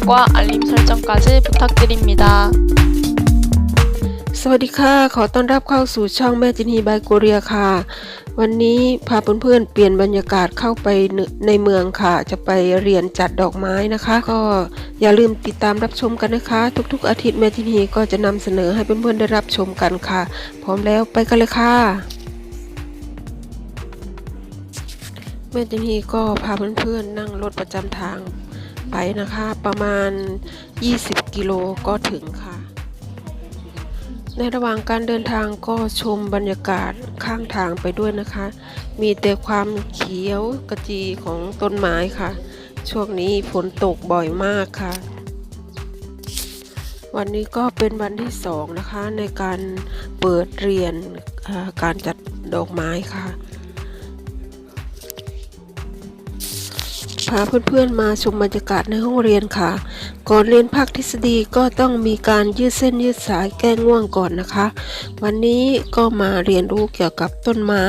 구독과 알림 설정까지 부탁드립니다. สวัสดีค่ะ ขอต้อนรับเข้าสู่ช่องแม่จินีบายโกเรียค่ะ วันนี้พาเพื่อนๆเปลี่ยนบรรยากาศเข้าไปในเมืองค่ะ จะไปเรียนจัดดอกไม้นะคะ ก็อย่าลืมติดตามรับชมกันนะคะ ทุกๆ อาทิตย์แม่จินีก็จะนำเสนอให้เพื่อนๆได้รับชมกันค่ะ พร้อมแล้วไปกันเลยค่ะ แม่จินีก็พาเพื่อนๆนั่งรถประจำทาง ไปนะคะ ประมาณ 20 กิโลก็ถึงค่ะ ในระหว่างการเดินทางก็ชมบรรยากาศข้างทางไปด้วยนะคะ มีแต่ความเขียวกระจีของต้นไม้ค่ะ ช่วงนี้ฝนตกบ่อยมากค่ะ วันนี้ก็เป็นวันที่สองนะคะในการเปิดเรียนการจัดดอกไม้ค่ะ พาเพื่อนๆมาชมบรรยากาศในห้องเรียนค่ะ ก่อนเรียนภาคทฤษฎีก็ต้องมีการยืดเส้นยืดสายแก้ง่วงก่อนนะคะ วันนี้ก็มาเรียนรู้เกี่ยวกับต้นไม้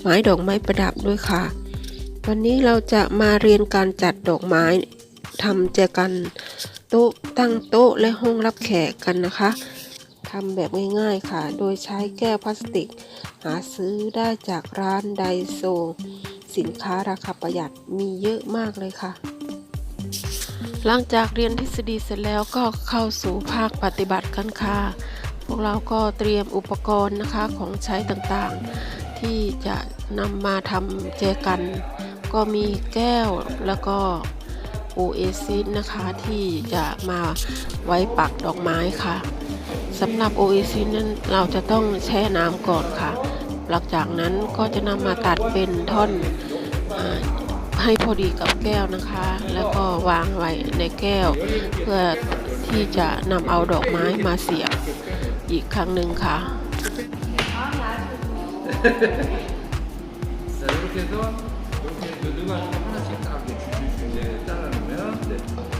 ไม้ดอกไม้ประดับด้วยค่ะ วันนี้เราจะมาเรียนการจัดดอกไม้ทำแจกันโต๊ะตั้งโต๊ะและห้องรับแขกกันนะคะทำแบบง่ายๆค่ะ โดยใช้แก้วพลาสติก หาซื้อได้จากร้านไดโซ สินค้าราคาประหยัดมีเยอะมากเลยค่ะ หลังจากเรียนทฤษฎีเสร็จแล้วก็เข้าสู่ภาคปฏิบัติกันค่ะ พวกเราก็เตรียมอุปกรณ์นะคะของใช้ต่างๆ ที่จะนำมาทำแจกัน ก็มีแก้วแล้วก็โอเอซิสนะคะที่จะมาไว้ปักดอกไม้ค่ะสำหรับโอเอซิสนั้นเราจะต้องแช่น้ำก่อนค่ะ หลังจากนั้นก็จะนำมาตัดเป็นท่อนอาให้พอดีกับแก้วนะคะ แล้วก็วางไว้ในแก้ว เพื่อที่จะนำเอาดอกไม้มาเสียบอีกครั้งหนึ่งค่ะ 자, 이렇게 해서 이렇게 그 누가 하나씩 딱 이렇게 네, 잘라놓으면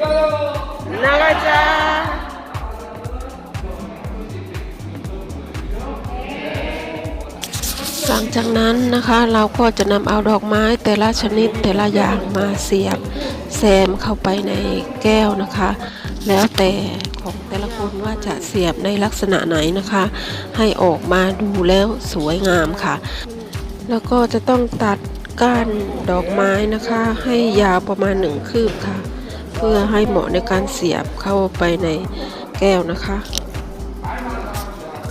네. นาราจาหลังจากนั้นนะคะเราก็จะนำเอาดอกไม้แต่ละชนิดแต่ละอย่างมาเสียบแซมเข้าไปในแก้วนะคะ แล้วแต่ของแต่ละคนว่าจะเสียบในลักษณะไหนนะคะ ให้ออกมาดูแล้วสวยงามค่ะ แล้วก็จะต้องตัดก้านดอกไม้นะคะ ให้ยาวประมาณหนึ่งคืบค่ะ พื่อให้เหมาะในการเสียบเข้าไปในแก้วนะคะ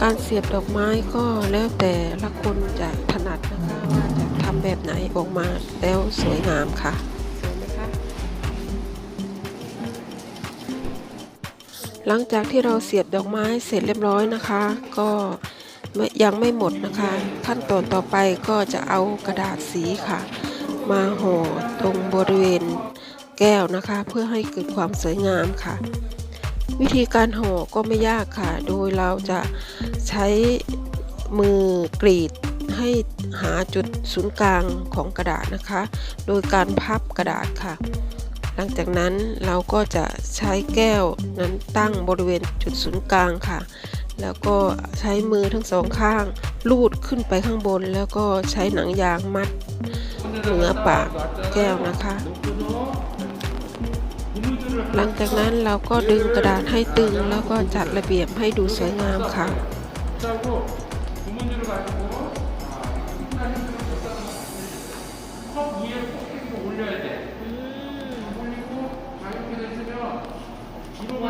การเสียบดอกไม้ก็แล้วแต่ละคนจะถนัดนะคะว่าจะทำแบบไหนออกมาแล้วสวยงามค่ะสวยไหมคะหลังจากที่เราเสียบดอกไม้เสร็จเรียบร้อยนะคะ ก็ยังไม่หมดนะคะ ขั้นตอนต่อไปก็จะเอากระดาษสีค่ะ มาห่อตรงบริเวณ แก้วนะคะ เพื่อให้เกิดความสวยงามค่ะ วิธีการห่อก็ไม่ยากค่ะ โดยเราจะใช้มือกรีดให้หาจุดศูนย์กลางของกระดาษนะคะ โดยการพับกระดาษค่ะ หลังจากนั้นเราก็จะใช้แก้วนั้นตั้งบริเวณจุดศูนย์กลางค่ะ แล้วก็ใช้มือทั้งสองข้างลูดขึ้นไปข้างบน แล้วก็ใช้หนังยางมัดเหนือปากแก้วนะคะ หลังจากนั้นเราก็ดึงกระดาษให้ตึง แล้วก็จัดระเบียบให้ดูสวยงามค่ะ 하고 고무줄을 가지고 컵 위에 콕 이렇게 올려야 돼. 올리고 자 이렇게 됐으면 주름을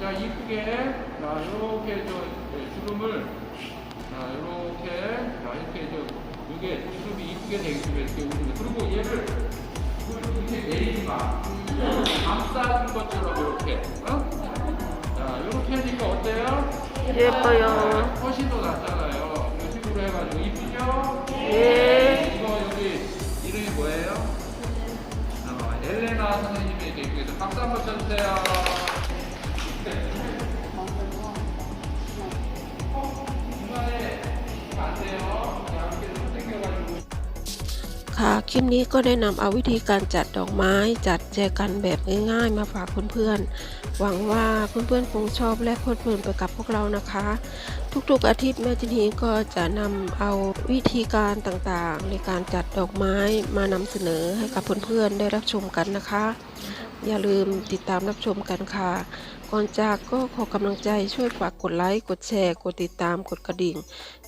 자 이쁘게 자 이렇게 저 예, 주름을 자 이렇게 자 이렇게 저 이게 주름이 이쁘게 되게끔 이렇게 올리는 그리고 얘를 이렇게 내리지 마. 감싸준 것처럼 이렇게 어? 자 이렇게 하니까 어때요? 예뻐요. 훨씬 더 낫잖아요. 이런 식으로 해가지고 이쁘죠? 네. 이거 여기 이름이 뭐예요? 어, 엘레나 선생님에게 여기서 박수 한번 쳐주세요. นะคะ คลิปนี้ก็ได้นำเอาวิธีการจัดดอกไม้ จัดแจกันแบบง่ายๆ มาฝากเพื่อนๆ หวังว่าเพื่อนๆคงชอบและเพลิดเพลินไปกับพวกเรานะคะ ทุกๆอาทิตย์แม่จินีก็จะนำเอาวิธีการต่างๆ ในการจัดดอกไม้มานำเสนอให้กับเพื่อนๆได้รับชมกันนะคะ อย่าลืมติดตามรับชมกันค่ะ ก่อนจากก็ขอกำลังใจช่วยฝากกดไลค์ กดแชร์ กดติดตาม กดกระดิ่ง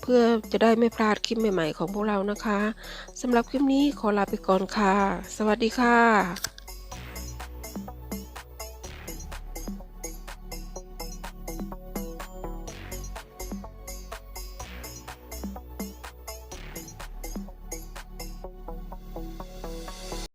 เพื่อจะได้ไม่พลาดคลิปใหม่ๆของพวกเรานะคะสำหรับคลิปนี้ขอลาไปก่อนค่ะ สวัสดีค่ะ